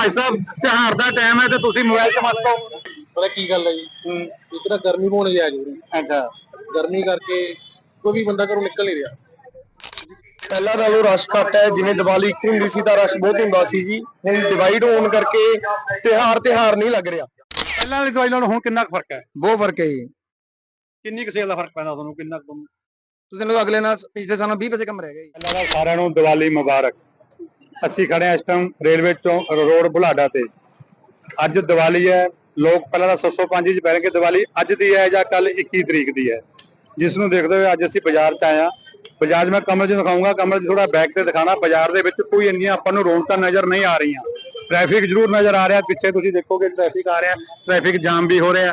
ਭਾਈ ਸਾਹਿਬ ਤਿਉਹਾਰ ਦਾ ਟਾਈਮ ਹੈ ਤੇ ਤੁਸੀਂ ਮੋਬਾਈਲ 'ਚ ਮਸਤ ਹੋ। ਪਤਾ ਕੀ ਗੱਲ ਹੈ ਜੀ? ਇੱਕ ਤਾਂ ਗਰਮੀ ਹੋਣ ਜਾ ਜੂਰੀ ਅੱਛਾ। ਗਰਮੀ ਕਰਕੇ ਕੋਈ ਵੀ ਬੰਦਾ ਘਰੋਂ ਨਿਕਲ ਨਹੀਂ ਰਿਹਾ। ਪਹਿਲਾਂ ਨਾਲੋਂ ਰਸ਼ ਘੱਟ ਹੈ ਜਿਵੇਂ ਦੀਵਾਲੀ ਇੱਕ ਹੁੰਦੀ ਸੀ ਤਾਂ ਰਸ਼ ਬਹੁਤ ਹੁੰਦਾ ਸੀ ਜੀ। ਹੁਣ ਡਿਵਾਈਡ ਹੋਣ ਕਰਕੇ ਤਿਹਾਰ ਤਿਹਾਰ ਨਹੀਂ ਲੱਗ ਰਿਹਾ। ਪਹਿਲਾਂ ਵਾਲੀ ਦਵਾਈ ਨਾਲੋਂ ਹੁਣ ਕਿੰਨਾ ਕੁ ਫ਼ਰਕ ਹੈ? ਬਹੁਤ ਫ਼ਰਕ ਹੈ ਜੀ। ਕਿੰਨੀ ਕੁ ਸੇਲ ਦਾ ਫ਼ਰਕ ਪੈਂਦਾ ਤੁਹਾਨੂੰ? ਕਿੰਨਾ ਕੁ ਤੁਸੀਂ ਲੋਕ ਅਗਲੇ ਨਾਲ ਪਿਛਲੇ ਸਾਲਾਂ 20 ਪੈਸੇ ਕਮ ਰਹਿ ਗਏ ਤਾਂ ਸਾਰਿਆਂ ਨੂੰ ਦੀਵਾਲੀ ਮੁਬਾਰਕ। ਅਸੀਂ ਖੜੇ ਹਾਂ ਇਸ ਟਾਈਮ ਰੇਲਵੇ ਚੌਂਕ ਰੋਡ ਬੁਲਾਡਾ ਤੇ। ਅੱਜ ਦੀਵਾਲੀ ਹੈ, ਲੋਕ ਪਹਿਲਾਂ ਤਾਂ 605 ਚ ਪਹਿਲ ਕੇ ਦੀਵਾਲੀ ਅੱਜ ਦੀ ਹੈ ਜਾਂ ਕੱਲ 21 ਤਰੀਕ ਦੀ ਹੈ। ਜਿਸ ਨੂੰ ਦੇਖਦੇ ਹੋਏ ਅੱਜ ਅਸੀਂ ਬਾਜ਼ਾਰ ਚ ਆਏ ਹਾਂ। ਬਾਜ਼ਾਰ 'ਚ ਮੈਂ ਕਮਲ ਜੀ ਦਿਖਾਊਂਗਾ ਕਮਲ ਜੀ ਥੋੜਾ ਬੈਕ ਤੇ ਦਿਖਾਣਾ। ਬਾਜ਼ਾਰ ਦੇ ਵਿੱਚ ਕੋਈ ਇੰਨੀਆਂ ਆਪਾਂ ਨੂੰ ਰੌਣਕਾਂ ਨਜ਼ਰ ਨਹੀਂ ਆ ਰਹੀਆਂ। ਟ੍ਰੈਫਿਕ ਜ਼ਰੂਰ ਨਜ਼ਰ ਆ ਰਿਹਾ, ਪਿੱਛੇ ਤੁਸੀਂ ਦੇਖੋਗੇ ਟ੍ਰੈਫਿਕ ਆ ਰਿਹਾ, ਟ੍ਰੈਫਿਕ ਜਾਮ ਵੀ ਹੋ ਰਿਹਾ।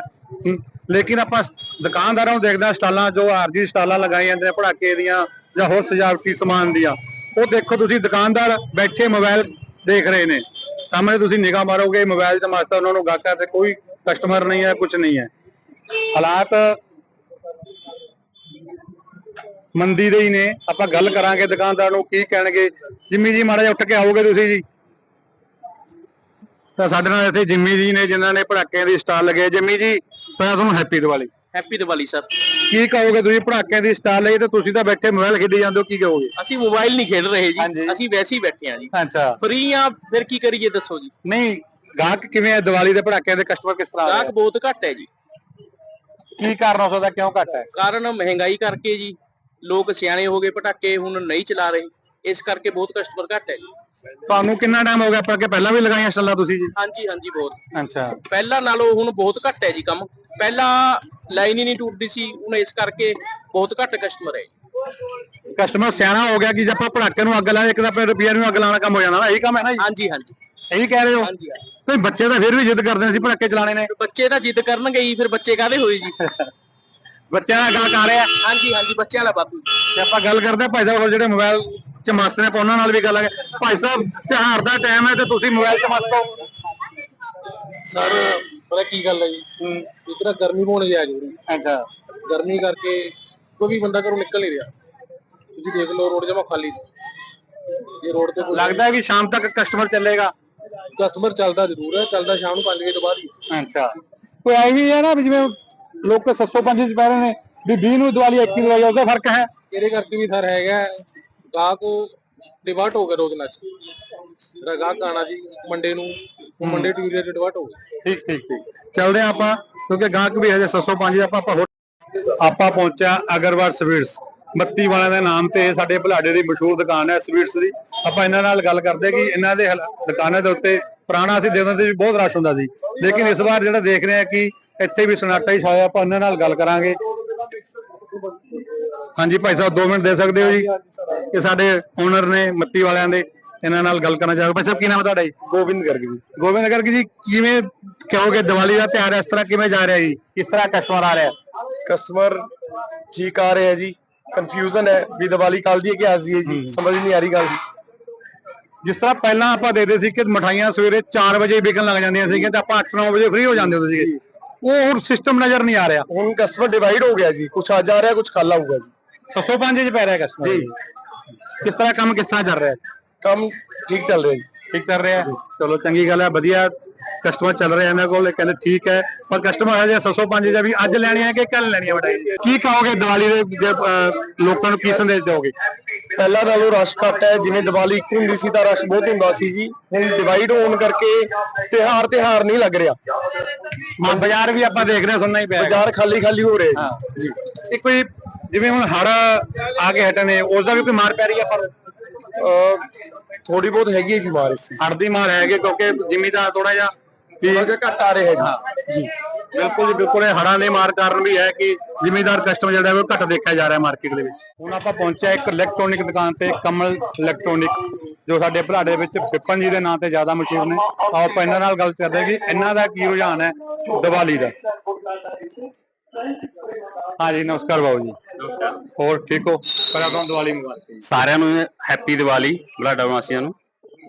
ਲੇਕਿਨ ਆਪਾਂ ਦੁਕਾਨਦਾਰਾਂ ਨੂੰ ਦੇਖਦੇ ਹਾਂ, ਸਟਾਲਾਂ, ਜੋ ਆਰਜੀ ਸਟਾਲਾਂ ਲਗਾਈਆਂ ਜਾਂਦੀਆਂ, ਪੜਾਕੇ ਦੀਆਂ ਜਾਂ ਹੋਰ ਸਜਾਵਟੀ ਸਮਾਨ ਦੀਆਂ। ਉਹ ਦੇਖੋ ਤੁਸੀਂ ਦੁਕਾਨਦਾਰ ਬੈਠੇ ਮੋਬਾਈਲ ਦੇਖ ਰਹੇ ਨੇ। ਸਾਹਮਣੇ ਤੁਸੀਂ ਨਿਗਾਹ ਮਾਰੋਗੇ, ਮੋਬਾਈਲ 'ਚ ਮਸਤ ਉਹਨਾਂ ਨੂੰ ਗਾਹਕਾਂ ਤੇ ਕੋਈ ਕਸਟਮਰ ਨਹੀਂ ਹੈ ਕੁਝ ਨਹੀਂ ਹੈ। ਹਾਲਾਤ ਮੰਦੀ ਦੇ ਹੀ ਨੇ। ਆਪਾਂ ਗੱਲ ਕਰਾਂਗੇ ਦੁਕਾਨਦਾਰ ਨੂੰ ਕੀ ਕਹਿਣਗੇ। ਜਿੰਮੀ ਜੀ ਮਾੜਾ ਜਿਹਾ ਉੱਠ ਕੇ ਆਓਗੇ ਤੁਸੀਂ ਜੀ? ਤਾਂ ਸਾਡੇ ਨਾਲ ਇੱਥੇ ਜਿੰਮੀ ਜੀ ਨੇ, ਜਿਨ੍ਹਾਂ ਨੇ ਪੜਾਕਿਆਂ ਦੀ ਸਟਾਲ ਲਗਾਈ। ਜਿੰਮੀ ਜੀ, ਪਹਿਲਾਂ ਤੁਹਾਨੂੰ happy Diwali. Happy Diwali sir ਕੀ ਕਹੋਗੇ ਤੁਸੀਂ ਪੜਾਕਿਆਂ ਦੀ ਸਟਾਲ ਲਈ? ਤੇ ਤੁਸੀਂ ਤਾਂ ਬੈਠੇ ਮੋਬਾਈਲ ਖੇਡੀ ਜਾਂਦੇ ਹੋ ਕੀ ਕਹੋਗੇ? ਅਸੀਂ ਮੋਬਾਈਲ ਨਹੀਂ ਖੇਡ ਰਹੇ ਹਾਂਜੀ। ਜੀ ਅਸੀਂ ਵੈਸੇ ਹੀ ਬੈਠੇ ਹਾਂ ਜੀ। ਅੱਛਾ। ਫ੍ਰੀ ਆ ਫਿਰ ਕੀ ਕਰੀਏ ਦੱਸੋ ਜੀ? ਨਹੀਂ ਗਾਹਕ ਕਿਵੇਂ ਹੈ ਦੀਵਾਲੀ ਦੇ ਪੜਾਕਿਆਂ ਦੇ? ਕਸਟਮਰ ਕਿਸ ਤਰ੍ਹਾਂ ਆ? ਗਾਹਕ ਬਹੁਤ ਘੱਟ ਹੈ ਜੀ? ਕੀ ਕਾਰਨ ਹੋ ਸਕਦਾ ਕਿਉਂ ਘੱਟ ਹੈ? ਕਾਰਨ ਮਹਿੰਗਾਈ ਕਰਕੇ ਜੀ। ਲੋਕ ਸਿਆਣੇ ਹੋ ਗਏ ਪਟਾਕੇ ਹੁਣ ਨਹੀਂ ਚਲਾ ਰਹੇ। ਇਸ ਕਰਕੇ ਬਹੁਤ ਕਸਟਮਰ ਘੱਟ ਹੈ ਜੀ। ਤੁਹਾਨੂੰ ਕਿੰਨਾ ਟਾਈਮ ਹੋ ਗਿਆ? ਪੜਾਕੇ ਪਹਿਲਾਂ ਵੀ ਲਗਾਈਆਂ ਸਟਾਲਾਂ ਤੁਸੀਂ ਜੀ? ਹਾਂਜੀ ਹਾਂਜੀ ਬਹੁਤ। ਅੱਛਾ। ਪਹਿਲਾਂ ਨਾਲੋਂ ਹੁਣ ਬਹੁਤ ਘੱਟ ਹੈ ਜੀ ਕੰਮ। ਪਹਿਲਾਂ ਲਾਈਨ ਹੀ ਨਹੀਂ ਟੁੱਟਦੀ ਸੀ ਹੁਣ ਇਸ ਕਰਕੇ ਬਹੁਤ ਘੱਟ ਕਸਟਮਰ ਹੈ। ਕਸਟਮਰ ਸਿਆਣਾ ਹੋ ਗਿਆ ਕਿ ਜੇ ਆਪਾਂ ਪੜਾਕੇ ਨੂੰ ਅੱਗ ਲਾਏ ਇੱਕ ਤਾਂ ਆਪਣੇ ਰੁਪਈਆ ਨੂੰ ਅੱਗ ਲਾਉਣਾ ਕੰਮ ਹੋ ਜਾਣਾ ਨਾ ਇਹੀ ਕੰਮ ਹੈ ਨਾ ਜੀ। ਹਾਂਜੀ ਹਾਂਜੀ। ਇਹੀ ਕਹਿ ਰਹੇ ਹੋ? ਹਾਂਜੀ ਹਾਂਜੀ। ਬੱਚੇ ਤਾਂ ਫਿਰ ਵੀ ਜਿੱਦ ਕਰਦੇ ਨੇ ਸੀ ਪੜਾਕੇ ਚਲਾਣੇ ਨੇ। ਬੱਚੇ ਤਾਂ ਜਿੱਦ ਕਰਨਗੇ ਹੀ ਫਿਰ ਬੱਚੇ ਕਾਹਦੇ ਹੋਏ ਜੀ? ਬੱਚਿਆਂ ਦਾ ਗਾਹਕ ਆ ਰਿਹਾ ਹਾਂਜੀ ਹਾਂਜੀ ਬੱਚਿਆਂ ਵਾਲਾ ਬਾਪੂ ਤੇ ਆਪਾਂ ਗੱਲ ਕਰਦੇ ਹਾਂ ਭਾਈ ਸਾਹਿਬ ਹੋਰ ਜਿਹੜੇ ਮੋਬਾਈਲ 'ਚ ਮਸਤ ਨੇ ਆਪਾਂ ਉਹਨਾਂ ਨਾਲ ਵੀ ਗੱਲ ਹੈ ਭਾਈ ਸਾਹਿਬ ਤਿਉਹਾਰ ਦਾ ਟਾਈਮ ਹੈ ਤੇ ਤੁਸੀਂ ਮੋਬਾਈਲ 'ਚ ਮਸਤ ਹੋ। ਸਰ ਪਤਾ ਕੀ ਗੱਲ ਹੈ ਜੀ? ਇੱਕ ਤਾਂ ਗਰਮੀ ਹੋਣ ਜਾ। ਜੂਰੀ ਅੱਛਾ। ਗਰਮੀ ਕਰਕੇ ਕੋਈ ਵੀ ਬੰਦਾ ਘਰੋਂ ਨਿਕਲ ਨਹੀਂ ਰਿਹਾ। ਤੁਸੀਂ ਦੇਖ ਲਓ ਰੋਡ ਜਮਾ ਖਾਲੀ ਇਹ ਰੋਡ ਤੇ ਲੱਗਦਾ ਹੈ ਕਿ ਸ਼ਾਮ ਤੱਕ ਕਸਟਮਰ ਚੱਲੇਗਾ? ਕਸਟਮਰ ਚੱਲਦਾ ਜ਼ਰੂਰ ਹੈ ਚੱਲਦਾ ਸ਼ਾਮ ਨੂੰ 5 ਵਜੇ ਤੋਂ ਬਾਅਦ ਹੀ। ਅੱਛਾ। ਕੋਈ ਐ ਵੀ ਹੈ ਨਾ ਵੀ ਜਿਵੇਂ ਲੋਕ 705 ਚ ਪੈ ਰਹੇ ਨੇ ਵੀ 20 ਨੂੰ ਦੀਵਾਲੀ 21 ਦੀਵਾਲੀ ਉਹਦਾ ਫ਼ਰਕ ਹੈ? ਇਹਦੇ ਕਰਕੇ ਵੀ ਸਰ ਹੈਗਾ ਗਾਹਕ ਡਿਵਰਟ ਹੋ ਗਿਆ ਰੋਜ਼ ਨਾਲ। ਜਿਹੜਾ ਗਾਹਕ ਆਣਾ ਜੀ ਮੰਡੇ ਨੂੰ ਉਹ ਮੰਡੇ ਟਿਊਜ਼ਡੇ ਡਿਵਰਟ ਹੋ ਗਿਆ ਠੀਕ ਠੀਕ ਠੀਕ। ਚੱਲਦੇ ਆਪਾਂ ਕਿਉਂਕਿ ਗਾਹਕ ਵੀ ਹਜੇ 705 ਆਪਾਂ ਆਪਾਂ ਆਪਾਂ ਪਹੁੰਚਿਆ ਅਗਰਵਾਲ ਸਵੀਟਸ। ਬੱਤੀ ਵਾਲਿਆਂ ਦੇ ਨਾਮ ਤੇ ਸਾਡੇ ਭਲਾਡੇ ਦੀ ਮਸ਼ਹੂਰ ਦੁਕਾਨ ਹੈ ਸਵੀਟਸ ਦੀ। ਆਪਾਂ ਇਹਨਾਂ ਨਾਲ ਗੱਲ ਕਰਦੇ ਕਿ ਇਹਨਾਂ ਦੇ ਦੁਕਾਨਾਂ ਦੇ ਉੱਤੇ ਪੁਰਾਣਾ ਅਸੀਂ ਦੇਖਦੇ ਸੀ ਵੀ ਬਹੁਤ ਰਸ਼ ਹੁੰਦਾ ਸੀ। ਲੇਕਿਨ ਇਸ ਵਾਰ ਜਿਹੜਾ ਦੇਖ ਰਹੇ ਆ ਕਿ ਇੱਥੇ ਵੀ ਸਨਾਟਾ ਹੀ ਛਾਇਆ ਆਪਾਂ ਇਹਨਾਂ ਨਾਲ ਗੱਲ ਕਰਾਂਗੇ। ਹਾਂਜੀ ਭਾਈ ਸਾਹਿਬ 2 ਮਿੰਟ ਦੇ ਸਕਦੇ ਹੋ ਜੀ? ਇਹ ਸਾਡੇ ਓਨਰ ਨੇ ਮੱਤੀ ਵਾਲਿਆਂ ਦੇ। ਇਹਨਾਂ ਨਾਲ ਗੱਲ ਕਰਨਾ ਚਾਹਾਂਗਾ? ਭਾਈ ਸਾਹਿਬ ਕੀ ਨਾਮ ਹੈ ਤੁਹਾਡਾ ਜੀ? ਗੋਬਿੰਦ ਗਰਗ ਜੀ। ਗੋਬਿੰਦ ਗਰਗ ਜੀ ਕਿਵੇਂ ਕਹੋਗੇ ਦੀਵਾਲੀ ਦਾ ਤਿਉਹਾਰ ਇਸ ਤਰ੍ਹਾਂ ਕਿਵੇਂ ਜਾ ਰਿਹਾ ਜੀ? ਕਿਸ ਤਰ੍ਹਾਂ ਕਸਟਮਰ ਆ ਰਿਹਾ? ਕਸਟਮਰ ਠੀਕ ਆ ਰਹੇ ਜੀ। ਕਨਫਿਊਜ਼ਨ ਹੈ ਵੀ ਦੀਵਾਲੀ ਕੱਲ ਦੀ ਹੈ ਕਿ ਅੱਜ ਦੀ ਹੈ ਜੀ। ਸਮਝ ਨਹੀਂ ਆ ਰਹੀ ਗੱਲ। ਜਿਸ ਤਰ੍ਹਾਂ ਪਹਿਲਾਂ ਆਪਾਂ ਦੇਖਦੇ ਸੀ ਕਿ ਮਠਾਈਆਂ ਸਵੇਰੇ 4 ਵਜੇ ਵਿਕਣ ਲੱਗ ਜਾਂਦੀਆਂ ਸੀਗੀਆਂ ਤੇ ਆਪਾਂ 8-9 ਵਜੇ ਫ੍ਰੀ ਹੋ ਜਾਂਦੇ ਹੁੰਦੇ ਸੀਗੇ। ਉਹ ਹੁਣ ਸਿਸਟਮ ਨਜ਼ਰ ਨਹੀਂ ਆ ਰਿਹਾ। ਹੁਣ ਕਸਟਮਰ ਡਿਵਾਈਡ ਹੋ ਗਿਆ ਜੀ। ਕੁਝ ਅੱਜ ਆ ਰਿਹਾ ਕੁਝ ਕੱਲ ਆਊਗਾ ਜੀ। 605 ਚ ਪੈ ਰਿਹਾ ਕਸਟਮਰ ਜੀ। ਕਿਸ ਤਰ੍ਹਾਂ ਕੰਮ ਕਿਸ ਤਰ੍ਹਾਂ ਚੱਲ ਰਿਹਾ? ਹੈ ਕੰਮ ਠੀਕ ਚੱਲ ਰਿਹਾ ਜੀ। ਠੀਕ ਚੱਲ ਰਿਹਾ। ਚਲੋ ਚੰਗੀ ਗੱਲ ਹੈ ਵਧੀਆ ਕਸਟਮਰ ਚੱਲ ਰਿਹਾ ਇਹਨਾਂ ਕੋਲ ਇਹ ਕਹਿੰਦੇ ਠੀਕ ਹੈ। ਪਰ ਕਸਟਮਰ ਹੈ ਜੇ 605 ਜਾਂ ਵੀ ਅੱਜ ਲੈਣੀ ਹੈ ਕਿ ਕੱਲ ਲੈਣੀ ਹੈ ਮਠਾਈ ਕੀ ਕਹੋਗੇ ਦੀਵਾਲੀ ਦੇ ਜੇ, ਅਹ, ਲੋਕਾਂ ਨੂੰ ਕੀ ਸੰਦੇਸ਼ ਦਿਓਗੇ? ਪਹਿਲਾਂ ਨਾਲੋਂ ਰਸ਼ ਘੱਟ ਹੈ ਜਿਵੇਂ ਦੀਵਾਲੀ ਇੱਕ ਹੁੰਦੀ ਸੀ ਤਾਂ ਰਸ਼ ਬਹੁਤ ਹੁੰਦਾ ਸੀ ਜੀ। ਹੁਣ ਡਿਵਾਈਡ ਹੋਣ ਕਰਕੇ ਤਿਹਾਰ ਤਿਹਾਰ ਨਹੀਂ ਲੱਗ ਰਿਹਾ। ਬਾਜ਼ਾਰ ਵੀ ਆਪਾਂ ਦੇਖ ਰਹੇ ਹਾਂ, ਸੁਣਨਾ ਹੀ ਪਿਆ ਹੈਗਾ। ਬਾਜ਼ਾਰ ਖਾਲੀ ਖਾਲੀ ਹੋ ਰਿਹਾ ਜੀ ਜੀ ਇਹ ਕੋਈ ਜਿਵੇਂ ਹੁਣ ਹੜ ਆ ਕੇ ਹਟੇ ਨੇ ਉਸ ਦਾ ਵੀ ਕੋਈ ਮਾਰ ਪੈ ਰਹੀ ਹੈ ਪਰ ਥੋੜੀ ਬਹੁਤ ਹੈਗੀ ਹੈ ਜੀ ਮਾਰ ਇਸ ਚੀਜ਼ ਹੜ ਦੀ ਮਾਰ ਹੈਗੇ ਕਿਉਂਕਿ ਜ਼ਿਮੀਦਾਰ ਥੋੜਾ ਜਿਹਾ ਵੀ ਥੋੜਾ ਜਿਹਾ ਘੱਟ ਆ ਰਿਹਾ ਹੈ ਜੀ। ਜੀ। ਬਿਲਕੁਲ ਜੀ ਬਿਲਕੁਲ। ਇਹ ਹੜਾਂ ਦੇ ਮਾਰ ਕਾਰਨ ਵੀ ਹੈ ਕਿ ਜ਼ਿਮੀਦਾਰ ਕਸਟਮਰ ਜਿਹੜਾ ਹੈ ਉਹ ਘੱਟ ਦੇਖਿਆ ਜਾ ਰਿਹਾ ਮਾਰਕੀਟ ਦੇ ਵਿੱਚ। ਹੁਣ ਆਪਾਂ ਪਹੁੰਚਿਆ ਇੱਕ ਇਲੈਕਟ੍ਰੋਨਿਕ ਦੁਕਾਨ ਤੇ ਕਮਲ ਇਲੈਕਟ੍ਰੋਨਿਕ ਜੋ ਸਾਡੇ ਭਲਾੜੇ ਵਿੱਚ ਵਿਪਨ ਜੀ ਦੇ ਨਾਂ ਤੇ ਜ਼ਿਆਦਾ ਮਸ਼ਹੂਰ ਨੇ। ਆਓ ਆਪਾਂ ਇਹਨਾਂ ਨਾਲ ਗੱਲ ਕਰਦੇ ਹਾਂ ਕਿ ਇਹਨਾਂ ਦਾ ਕੀ ਰੁਝਾਨ ਹੈ ਦੀਵਾਲੀ ਦਾ। ਹਾਂਜੀ ਨਮਸਕਾਰ ਬਾਬੂ ਜੀ। ਹੋਰ ਠੀਕ ਹੋ? ਪਹਿਲਾਂ ਤੁਹਾਨੂੰ ਦੀਵਾਲੀ ਮੁਬਾਰਕ ਸਾਰਿਆਂ ਨੂੰ ਹੈਪੀ ਦੀਵਾਲੀ ਬਲਾਡਾ ਵਾਸੀਆਂ ਨੂੰ।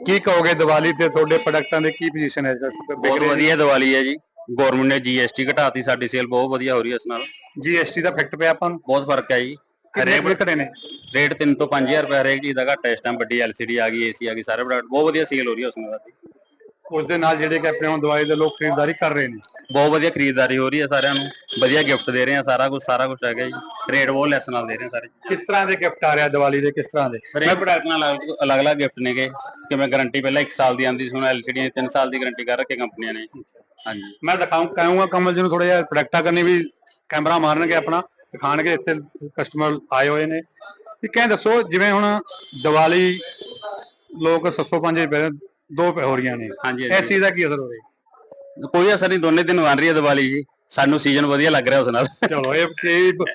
ਕੀ ਕਹੋਗੇ ਦੀਵਾਲੀ ਤੇ ਤੁਹਾਡੇ ਪ੍ਰੋਡਕਟਾਂ ਦੇ ਕੀ ਪੋਜੀਸ਼ਨ ਹੈ? ਬਹੁਤ ਵਧੀਆ ਦੀਵਾਲੀ ਹੈ ਜੀ। ਗਵਰਨਮੈਂਟ ਨੇ ਜੀਐਸਟੀ ਘਟਾਤੀ ਸਾਡੀ ਸੇਲ ਬਹੁਤ ਵਧੀਆ ਹੋ ਰਹੀ ਹੈ ਇਸ ਨਾਲ। ਜੀਐਸਟੀ ਦਾ ਇਫੈਕਟ ਪਿਆ ਆਪਾਂ ਨੂੰ? ਬਹੁਤ ਫ਼ਰਕ ਹੈ ਜੀ। ਹਰੇਕ ਘਟੇ ਨੇ? ਰੇਟ 3 ਤੋਂ 5000 ਰੁਪਏ ਹਰੇਕ ਚੀਜ਼ ਦਾ ਘੱਟ ਇਸ ਟਾਈਮ ਵੱਡੀ ਐਲਸੀਡੀ ਆ ਗਈ ਏਸੀ ਆ ਗਈ ਸਾਰੇ ਪ੍ਰੋਡਕਟ ਬਹੁਤ ਵਧੀਆ ਸੇਲ ਹੋ ਰਹੀ ਹੈ ਉਸ ਨਾਲ। ਉਸ ਦੇ ਨਾਲ ਜਿਹੜੇ ਕਿ ਆਪਣੇ ਹੁਣ ਦਵਾਈ ਦੇ ਲੋਕ ਖਰੀਦਦਾਰੀ ਕਰ ਰਹੇ ਨੇ। ਬਹੁਤ ਵਧੀਆ ਖਰੀਦਦਾਰੀ ਹੋ ਰਹੀ ਹੈ ਸਾਰਿਆਂ ਨੂੰ। ਵਧੀਆ ਗਿਫਟ ਦੇ ਰਹੇ ਆ ਸਾਰਾ ਕੁਝ ਸਾਰਾ ਕੁਝ ਹੈਗਾ ਜੀ। ਰੇਟ ਬਹੁਤ ਲੈਸ ਨਾਲ ਦੇ ਰਹੇ ਸਾਰੇ। ਕਿਸ ਤਰ੍ਹਾਂ ਦੇ ਗਿਫਟ ਆ ਰਿਹਾ ਦੀਵਾਲੀ ਦੇ ਕਿਸ ਤਰ੍ਹਾਂ ਦੇ? ਹਰੇਕ ਪ੍ਰੋਡਕਟ ਨਾਲ ਅਲੱਗ- ਅਲੱਗ-ਅਲੱਗ ਗਿਫਟ ਨੇਗੇ। ਕਿਵੇਂ ਗਾਰੰਟੀ ਪਹਿਲਾਂ 1 ਸਾਲ ਦੀ ਆਂਦੀ ਸੀ ਹੁਣ ਐਲਸੀਡੀ ਦੀ 3 ਸਾਲ ਦੀ ਗਾਰੰਟੀ ਕਰ ਰੱਖੇ ਕੰਪਨੀਆਂ ਨੇ। ਹਾਂਜੀ। ਮੈਂ ਦਿਖਾਉਂ ਕਹੂੰਗਾ ਕਮਲ ਜੀ ਨੂੰ ਥੋੜਾ ਜਿਹਾ ਪ੍ਰੋਡਕਟਾਂ ਕਰਨੀ ਵੀ ਕੈਮਰਾ ਮਾਰਨਗੇ ਆਪਣਾ ਦਿਖਾਣਗੇ ਇੱਥੇ ਕਸਟਮਰ ਆਏ ਹੋਏ ਨੇ। ਕਿ ਕਹਿ ਦੱਸੋ ਜਿਵੇਂ ਹੁਣ ਦੀਵਾਲੀ ਲੋਕ 705 ਰੁਪਏ ਦੋ ਪੈ ਹੋ ਰਹੀਆਂ ਨੇ। ਹਾਂਜੀ ਇਸ ਚੀਜ਼ ਦਾ ਕੀ ਅਸਰ ਹੋ ਰਿਹਾ? ਕੋਈ ਅਸਰ ਨਹੀਂ ਦੋਨੇ ਦਿਨ ਬਣ ਰਹੀ ਹੈ ਦੀਵਾਲੀ ਜੀ। ਸਾਨੂੰ ਸੀਜ਼ਨ ਵਧੀਆ ਲੱਗ ਰਿਹਾ ਉਸ ਨਾਲ। ਚਲੋ ਇਹ ਇਹ ਬ-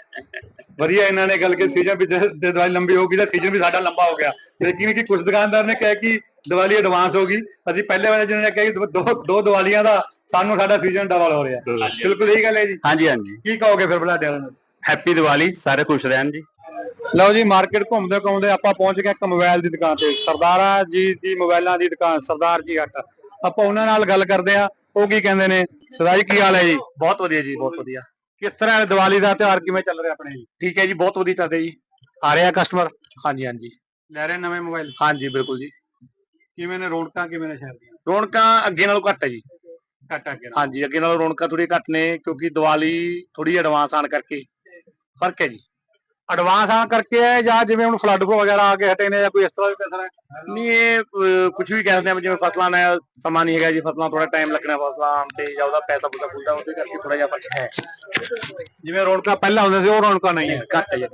ਵਧੀਆ ਇਹਨਾਂ ਨੇ ਗੱਲ ਕਿ ਸੀਜ਼ਨ ਵੀ ਜੇ ਦੀਵਾਲੀ ਲੰਬੀ ਹੋਊਗੀ ਤਾਂ ਸੀਜ਼ਨ ਵੀ ਸਾਡਾ ਲੰਬਾ ਹੋ ਗਿਆ। ਲੇਕਿਨ ਕਿ ਕੁਝ ਦੁਕਾਨਦਾਰ ਨੇ ਕਿਹਾ ਕਿ ਦੀਵਾਲੀ ਐਡਵਾਂਸ ਹੋ ਗਈ। ਅਸੀਂ ਪਹਿਲੇ ਵਾਲੇ ਜਿਹਨਾਂ ਨੇ ਕਿਹਾ ਕਿ ਦੋ- ਦੋ ਦੋ ਦੀਵਾਲੀਆਂ ਦਾ ਸਾਨੂੰ ਸਾਡਾ ਸੀਜ਼ਨ ਡਬਲ ਹੋ ਰਿਹਾ। ਬਿਲਕੁਲ ਇਹੀ ਗੱਲ ਹੈ ਜੀ। ਹਾਂਜੀ ਹਾਂਜੀ। ਕੀ ਕਹੋਗੇ ਫਿਰ ਬਲਾਡੇ ਵਾਲਿਆਂ ਨੂੰ ਹੈਪੀ ਦੀਵਾਲੀ ਸਾਰੇ ਖੁਸ਼ ਰਹਿਣ ਜੀ। ਲਓ ਜੀ ਮਾਰਕੀਟ ਘੁੰਮਦੇ ਘੁੰਮਦੇ ਆਪਾਂ ਪਹੁੰਚ ਗਏ ਇੱਕ ਮੋਬਾਈਲ ਦੀ ਦੁਕਾਨ ਤੇ। ਸਰਦਾਰਾ ਜੀ ਦੀ ਮੋਬਾਈਲਾਂ ਦੀ ਦੁਕਾਨ ਸਰਦਾਰ ਜੀ ਹੱਟ ਆਪਾਂ ਉਹਨਾਂ ਨਾਲ ਗੱਲ ਕਰਦੇ ਆ ਉਹ ਕੀ ਕਹਿੰਦੇ ਨੇ? ਸਰਦਾਰ ਜੀ ਕੀ ਹਾਲ ਹੈ ਜੀ? ਬਹੁਤ ਵਧੀਆ ਜੀ ਬਹੁਤ ਵਧੀਆ। ਕਿਸ ਤਰ੍ਹਾਂ ਦੀਵਾਲੀ ਦਾ ਤਿਉਹਾਰ? ਕਿਵੇਂ ਚੱਲ ਰਿਹਾ ਆਪਣੇ? ਜੀ ਠੀਕ ਹੈ ਜੀ ਬਹੁਤ ਵਧੀਆ ਚੱਲ ਰਿਹਾ ਜੀ। ਆ ਰਿਹਾ ਕਸਟਮਰ ਹਾਂਜੀ ਹਾਂਜੀ। ਲੈ ਰਹੇ ਨਵੇਂ ਮੋਬਾਈਲ ਹਾਂਜੀ ਬਿਲਕੁਲ ਜੀ। ਕਿਵੇਂ ਨੇ ਰੌਣਕਾਂ ਕਿਵੇਂ ਨੇ ਸ਼ਹਿਰ ਦੀਆਂ? ਰੌਣਕਾਂ ਅੱਗੇ ਨਾਲੋਂ ਘੱਟ ਹੈ ਜੀ। ਘੱਟ ਅੱਗੇ। ਹਾਂਜੀ ਅੱਗੇ ਨਾਲੋਂ ਰੌਣਕਾਂ ਥੋੜੀ ਘੱਟ ਨੇ ਕਿਉਂਕਿ ਦੀਵਾਲੀ ਥੋੜੀ ਐਡਵਾਂਸ ਆਣ ਕਰਕੇ ਫ਼ਰਕ ਹੈ ਜੀ। ਐਡਵਾਂਸ ਆਣ ਕਰਕੇ ਹੈ ਜਾਂ ਜਿਵੇਂ ਹੁਣ ਫਲੱਡ ਵਗੈਰਾ ਆ ਕੇ ਹਟੇ ਨੇ ਜਾਂ ਕੋਈ ਇਸ ਤਰ੍ਹਾਂ ਵੀ ਪੈਸਾ ਹੈ ਨਹੀਂ ਇਹ ਕੁਝ ਵੀ ਕਹਿ ਸਕਦੇ ਆ ਜਿਵੇਂ ਫਸਲਾਂ ਦਾ ਸਮਾਂ ਨਹੀਂ ਹੈਗਾ ਜੀ ਫਸਲਾਂ ਥੋੜਾ ਟਾਈਮ ਲੱਗਣਾ ਫਸਲਾਂ ਆਉਣ ਤੇ ਜਾਂ ਉਹਦਾ ਪੈਸਾ ਪੂਸਾ ਖੁੱਲਦਾ ਉਹਦੇ ਕਰਕੇ ਥੋੜਾ ਜਿਹਾ ਫ਼ਰਕ ਹੈ। ਜਿਵੇਂ ਰੌਣਕਾਂ ਪਹਿਲਾਂ ਹੁੰਦੇ ਸੀ ਉਹ ਰੌਣਕਾਂ ਨਹੀਂ ਹੈ ਘੱਟ ਹੈ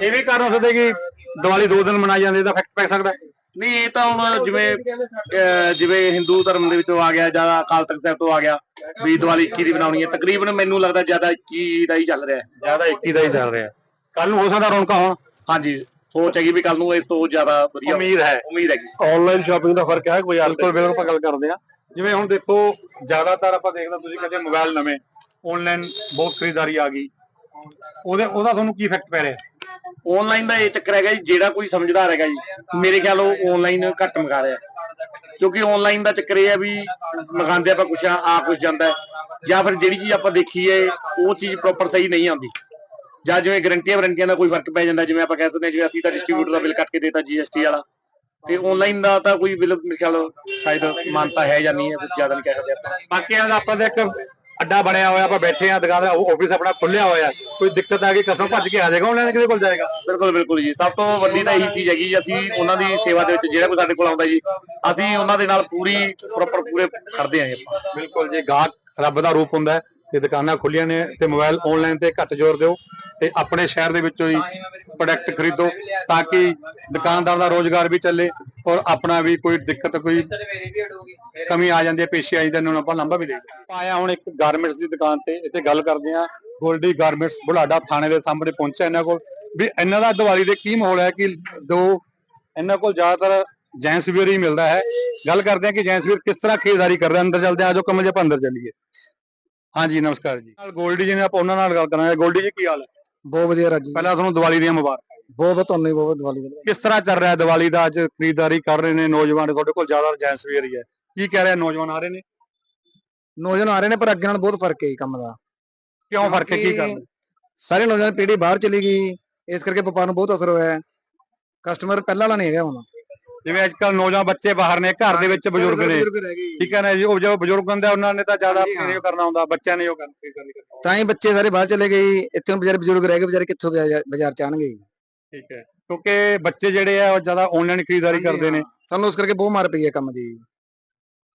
ਇਹ ਵੀ ਕਾਰਨ ਹੋ ਸਕਦਾ ਕਿ ਦੀਵਾਲੀ ਦੋ ਦਿਨ ਮਨਾਈ ਜਾਂਦੀ ਇਹਦਾ ਇਫੈਕਟ ਪੈ ਸਕਦਾ ਨਹੀਂ ਇਹ ਤਾਂ ਹੁਣ ਜਿਵੇਂ ਜਿਵੇਂ ਹਿੰਦੂ ਧਰਮ ਦੇ ਵਿੱਚੋਂ ਆ ਗਿਆ ਜਾਂ ਅਕਾਲ ਤਖਤ ਸਾਹਿਬ ਤੋਂ ਆ ਗਿਆ ਵੀ ਦੀਵਾਲੀ 21 ਦੀ ਬਣਾਉਣੀ ਹੈ ਤਕਰੀਬਨ ਮੈਨੂੰ ਲੱਗਦਾ ਜ਼ਿਆਦਾ 21 ਦਾ ਹੀ ਚੱਲ ਰਿਹਾ ਜ਼ਿਆਦਾ 21 ਦਾ ਹੀ ਚੱਲ ਰਿਹਾ ਕੱਲ ਨੂੰ ਹੋ ਸਕਦਾ ਰੌਣਕਾਂ ਹੋਣ। ਹਾਂਜੀ ਸੋਚ ਹੈਗੀ ਵੀ ਕੱਲ ਨੂੰ ਇਸ ਤੋਂ ਜ਼ਿਆਦਾ ਵਧੀਆ ਉਮੀਦ ਹੈ। ਉਮੀਦ ਹੈਗੀ। ਆਨਲਾਈਨ ਸ਼ਾਪਿੰਗ ਦਾ ਫ਼ਰਕ ਹੈ ਕੋਈ ਬਿਲਕੁਲ ਬਿਲਕੁਲ ਆਪਾਂ ਗੱਲ ਕਰਦੇ ਆ ਜਿਵੇਂ ਹੁਣ ਦੇਖੋ ਜ਼ਿਆਦਾਤਰ ਆਪਾਂ ਦੇਖਦੇ ਤੁਸੀਂ ਕਹਿੰਦੇ ਮੋਬਾਈਲ ਨਵੇਂ ਆਨਲਾਈਨ ਬਹੁਤ ਖਰੀਦਦਾਰੀ ਆ ਗਈ। ਉਹਦੇ ਉਹਦਾ ਤੁਹਾਨੂੰ ਕੀ ਇਫੈਕਟ ਪੈ ਰਿਹਾ? ਆਨਲਾਈਨ ਦਾ ਇਹ ਚੱਕਰ ਹੈਗਾ ਜੀ ਜਿਹੜਾ ਕੋਈ ਸਮਝਦਾਰ ਹੈਗਾ ਜੀ ਮੇਰੇ ਖਿਆਲ ਉਹ ਆਨਲਾਈਨ ਘੱਟ ਮੰਗਾ ਰਿਹਾ। ਕਿਉਂਕਿ ਆਨਲਾਈਨ ਦਾ ਚੱਕਰ ਇਹ ਹੈ ਵੀ ਮੰਗਾਉਂਦੇ ਆਪਾਂ ਕੁਛ ਆ ਆ ਕੁਛ ਜਾਂਦਾ। ਜਾਂ ਫਿਰ ਜਿਹੜੀ ਚੀਜ਼ ਆਪਾਂ ਦੇਖੀ ਹੈ ਉਹ ਚੀਜ਼ ਪ੍ਰੋਪਰ ਸਹੀ ਨਹੀਂ ਆਉਂਦੀ। ਜਾਂ ਜਿਵੇਂ ਗਰੰਟੀਆਂ ਵਾਰੰਟੀਆਂ ਦਾ ਕੋਈ ਫ਼ਰਕ ਪੈ ਜਾਂਦਾ ਜਿਵੇਂ ਆਪਾਂ ਕਹਿ ਸਕਦੇ ਹਾਂ ਜਿਵੇਂ ਅਸੀਂ ਤਾਂ ਡਿਸਟ੍ਰੀਬਿਊਟਰ ਦਾ ਬਿੱਲ ਕੱਟ ਕੇ ਦੇਤਾ ਜੀਐਸਟੀ ਵਾਲਾ। ਤੇ ਆਨਲਾਈਨ ਦਾ ਤਾਂ ਕੋਈ ਬਿੱਲ ਮੇਰੇ ਖਿਆਲ ਸ਼ਾਇਦ ਮਾਨਤਾ ਹੈ ਜਾਂ ਨਹੀਂ ਹੈ ਕੁਝ ਜ਼ਿਆਦਾ ਨਹੀਂ ਕਹਿ ਸਕਦੇ ਆਪਾਂ। ਬਾਕੀ ਇਹਦਾ ਆਪਾਂ ਦਾ ਇੱਕ ਅੱਡਾ ਬਣਿਆ ਹੋਇਆ ਆਪਾਂ ਬੈਠੇ ਆ ਦੁਕਾਨ ਦਾ ਆਫਿਸ ਆਪਣਾ ਖੁੱਲਿਆ ਹੋਇਆ। ਕੋਈ ਦਿੱਕਤ ਆ ਗਈ ਕਸਟਮਰ ਭੱਜ ਕੇ ਆ ਜਾਏਗਾ ਆਨਲਾਈਨ ਕਿਹਦੇ ਕੋਲ ਜਾਏਗਾ? ਬਿਲਕੁਲ ਬਿਲਕੁਲ ਜੀ। ਸਭ ਤੋਂ ਵੱਡੀ ਤਾਂ ਇਹੀ ਚੀਜ਼ ਹੈਗੀ ਜੀ ਅਸੀਂ ਉਹਨਾਂ ਦੀ ਸੇਵਾ ਦੇ ਵਿੱਚ ਜਿਹੜਾ ਕੋਈ ਸਾਡੇ ਕੋਲ ਆਉਂਦਾ ਜੀ ਅਸੀਂ ਉਹਨਾਂ ਦੇ ਨਾਲ ਪੂਰੀ ਪ੍ਰੋਪਰ ਪੂਰੇ ਖੜਦੇ ਆਂ ਜੀ ਆਪਾਂ। ਬਿਲਕੁਲ ਜੀ ਗਾਹਕ ਰੱਬ ਦਾ ਰੂਪ ਹੁੰਦਾ ਹੈ। ਤੇ ਦੁਕਾਨਾਂ ਖੁੱਲੀਆਂ ਨੇ ਤੇ ਮੋਬਾਈਲ ਆਨਲਾਈਨ ਤੇ ਘੱਟ ਜ਼ੋਰ ਦਿਓ ਤੇ ਆਪਣੇ ਸ਼ਹਿਰ ਦੇ ਵਿੱਚੋਂ ਹੀ ਪ੍ਰੋਡਕਟ ਖਰੀਦੋ ਤਾਂ ਕਿ ਦੁਕਾਨਦਾਰ ਦਾ ਰੋਜ਼ਗਾਰ ਵੀ ਚੱਲੇ ਔਰ ਆਪਣਾ ਵੀ ਕੋਈ ਦਿੱਕਤ, ਕੋਈ ਕਮੀ ਆ ਜਾਂਦੀ ਹੈ, ਪੇਸ਼ੀ ਆਈ ਜਾਂਦੀ ਆਪਾਂ ਲੰਬਾ ਵੀ ਦੇ ਆਇਆ ਹੁਣ ਇੱਕ ਗਾਰਮੈਂਟਸ ਦੀ ਦੁਕਾਨ ਤੇ, ਇੱਥੇ ਗੱਲ ਕਰਦੇ ਆ ਗੋਲਡੀ ਗਾਰਮੈਂਟਸ ਬੁਲਾਡਾ ਥਾਣੇ ਦੇ ਸਾਹਮਣੇ ਪਹੁੰਚਿਆ ਇਹਨਾਂ ਕੋਲ। ਵੀ ਇਹਨਾਂ ਦਾ ਦੀਵਾਲੀ ਦੇ ਕੀ ਮਾਹੌਲ ਹੈ ਕਿ ਦੋ ਇਹਨਾਂ ਕੋਲ ਜ਼ਿਆਦਾਤਰ ਜੈਂਟਸ ਹੀ ਮਿਲਦਾ ਹੈ। ਗੱਲ ਕਰਦੇ ਆ ਕਿ ਜੈਂਟਸ ਕਿਸ ਤਰ੍ਹਾਂ ਖਰੀਦਦਾਰੀ ਕਰ ਰਹੇ ਅੰਦਰ ਚੱਲਦੇ ਆ ਜੋ ਕਮਲ ਜੀ, ਆਪਾਂ ਅੰਦਰ ਚੱਲੀਏ। ਹਾਂਜੀ ਨਮਸਕਾਰ ਜੀ। ਨਾਲ ਗੋਲਡੀ ਜੀ ਨੇ ਆਪਾਂ ਉਹਨਾਂ ਨਾਲ ਗੱਲ ਕਰਾਂਗੇ। ਗੋਲਡੀ ਜੀ ਕੀ ਹਾਲ ਹੈ? ਬਹੁਤ ਵਧੀਆ ਰਾਜੀ ਪਹਿਲਾਂ ਤੁਹਾਨੂੰ ਦੀਵਾਲੀ ਦੀਆਂ ਮੁਬਾਰਕਾਂ ਬਹੁਤ ਬਹੁਤ ਤੁਹਾਨੂੰ ਵੀ ਬਹੁਤ ਦੀਵਾਲੀ ਦੀਆਂ ਕਿਸ ਤਰ੍ਹਾਂ ਚੱਲ ਰਿਹਾ ਦੀਵਾਲੀ ਦਾ? ਅੱਜ ਖਰੀਦਦਾਰੀ ਕਰ ਰਹੇ ਨੇ ਨੌਜਵਾਨ। ਤੁਹਾਡੇ ਕੋਲ ਜ਼ਿਆਦਾ ਜੈਂਟਸ ਵੀਅਰ ਹੀ ਹੈ। ਕੀ ਕਹਿ ਰਿਹਾ ਨੌਜਵਾਨ? ਆ ਰਹੇ ਨੇ? ਨੌਜਵਾਨ ਆ ਰਹੇ ਨੇ ਪਰ ਅੱਗੇ ਨਾਲ ਬਹੁਤ ਫ਼ਰਕ ਹੈ ਜੀ ਕੰਮ ਦਾ। ਕਿਉਂ ਫ਼ਰਕ ਹੈ? ਕੀ ਕਾਰਨ? ਸਾਰੇ ਨੌਜਵਾਨ ਪੀੜ੍ਹੀ ਬਾਹਰ ਚਲੀ ਗਈ। ਇਸ ਕਰਕੇ ਵਪਾਰ ਨੂੰ ਬਹੁਤ ਅਸਰ ਹੋਇਆ ਹੈ। ਕਸਟਮਰ ਪਹਿਲਾਂ ਵਾਲਾ ਨਹੀਂ ਹੈਗਾ ਹੁਣ। ਜਿਵੇਂ ਅੱਜ ਕੱਲ ਨੌਜਵਾਨ ਬੱਚੇ ਬਾਹਰ ਨੇ ਘਰ ਦੇ ਵਿੱਚ ਬਜ਼ੁਰਗ ਨੇ। ਠੀਕ ਹੈ ਨਾ ਜੀ? ਉਹ ਜੋ ਬਜ਼ੁਰਗ ਹੁੰਦੇ ਉਹਨਾਂ ਨੇ ਤਾਂ ਜ਼ਿਆਦਾ। ਇਹ ਕਰਨਾ ਹੁੰਦਾ ਬੱਚਿਆਂ ਨੇ ਉਹ ਕਰਨਾ ਤਾਂ ਹੀ ਬੱਚੇ ਸਾਰੇ ਬਾਹਰ ਚਲੇ ਗਏ। ਇੱਥੇ ਵਿਚਾਰੇ ਬਜ਼ੁਰਗ ਰਹਿ ਗਏ ਵਿਚਾਰੇ ਕਿੱਥੋਂ ਬਾਜ਼ਾਰ ਬਾਜ਼ਾਰ ਚ ਆਉਣਗੇ ਜੀ। ਠੀਕ ਹੈ। ਕਿਉਂਕਿ ਬੱਚੇ ਜਿਹੜੇ ਆ ਉਹ ਜ਼ਿਆਦਾ ਆਨਲਾਈਨ ਖਰੀਦਦਾਰੀ ਕਰਦੇ ਨੇ। ਸਾਨੂੰ ਉਸ ਕਰਕੇ ਬਹੁਤ ਮਾਰ ਪਈ ਹੈ ਕੰਮ ਦੀ।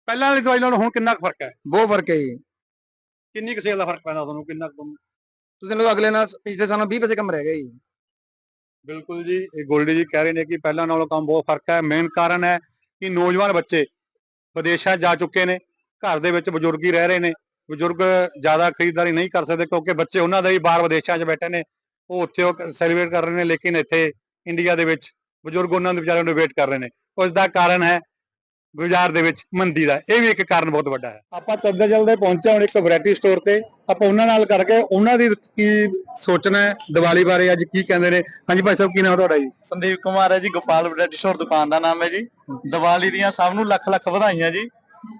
ਪਹਿਲਾਂ ਵਾਲੀ ਦਵਾਈ ਨਾਲੋਂ ਹੁਣ ਕਿੰਨਾ ਫ਼ਰਕ ਹੈ? ਬਹੁਤ ਫ਼ਰਕ ਹੈ ਜੀ। ਕਿੰਨੀ ਕੁ ਸੇਲ ਦਾ ਫ਼ਰਕ ਪੈਂਦਾ ਤੁਹਾਨੂੰ? ਕਿੰਨਾ ਕੁ ਤੁਸੀਂ ਲੋਕ ਅਗਲੇ ਨਾਲ ਪਿਛਲੇ ਸਾਲ 20 ਪੈਸੇ ਕਮ ਰਹਿ ਗਏ ਜੀ। ਬਿਲਕੁਲ ਜੀ, ਇਹ ਗੋਲਡੀ ਜੀ ਕਹਿ ਰਹੇ ਨੇ ਕਿ ਪਹਿਲਾਂ ਨਾਲੋਂ ਕੰਮ ਬਹੁਤ ਫ਼ਰਕ ਹੈ। ਮੇਨ ਕਾਰਨ ਹੈ ਕਿ ਨੌਜਵਾਨ ਬੱਚੇ ਵਿਦੇਸ਼ਾਂ ਜਾ ਚੁੱਕੇ ਨੇ, ਘਰ ਦੇ ਵਿੱਚ ਬਜ਼ੁਰਗ ਹੀ ਰਹਿ ਰਹੇ ਨੇ। ਬਜ਼ੁਰਗ ਜ਼ਿਆਦਾ ਖਰੀਦਦਾਰੀ ਨਹੀਂ ਕਰ ਸਕਦੇ ਕਿਉਂਕਿ ਬੱਚੇ ਉਹਨਾਂ ਦਾ ਹੀ ਬਾਹਰ ਵਿਦੇਸ਼ਾਂ 'ਚ ਬੈਠੇ ਨੇ, ਉਹ ਉੱਥੇ ਉਹ ਸੈਲੀਬ੍ਰੇਟ ਕਰ ਰਹੇ ਨੇ, ਲੇਕਿਨ ਇੱਥੇ ਇੰਡੀਆ ਦੇ ਵਿੱਚ ਬਜ਼ੁਰਗ ਉਹਨਾਂ ਦੇ ਵਿਚਾਰਿਆਂ ਨੂੰ ਵੇਟ ਕਰ ਰਹੇ ਨੇ। ਉਸ ਦਾ ਕਾਰਨ ਹੈ ਬਾਜ਼ਾਰ ਦੇ ਵਿੱਚ ਮੰਦੀ ਦਾ। ਇਹ ਵੀ ਇੱਕ ਕਾਰਨ ਬਹੁਤ ਵੱਡਾ ਹੈ। ਆਪਾਂ ਚੱਲਦੇ ਚੱਲਦੇ ਪਹੁੰਚੇ ਹੁਣ ਇੱਕ ਵੈਰਾਈਟੀ ਸਟੋਰ ਤੇ। ਆਪਾਂ ਉਹਨਾਂ ਨਾਲ ਕਰਕੇ ਉਹਨਾਂ ਦੀ ਕੀ ਸੋਚਣਾ ਹੈ, ਦੀਵਾਲੀ ਬਾਰੇ ਅੱਜ ਕੀ ਕਹਿੰਦੇ ਨੇ। ਹਾਂਜੀ ਭਾਈ ਸਾਹਿਬ, ਕੀ ਨਾਮ ਤੁਹਾਡਾ ਜੀ? ਸੰਦੀਪ ਕੁਮਾਰ ਹੈ ਜੀ, ਗੋਪਾਲ ਵੈਰਾਈਟੀ ਸਟੋਰ ਦੁਕਾਨ ਦਾ ਨਾਮ ਹੈ ਜੀ। ਦੀਵਾਲੀ ਦੀਆਂ ਸਭ ਨੂੰ ਲੱਖ ਲੱਖ ਵਧਾਈਆਂ ਜੀ।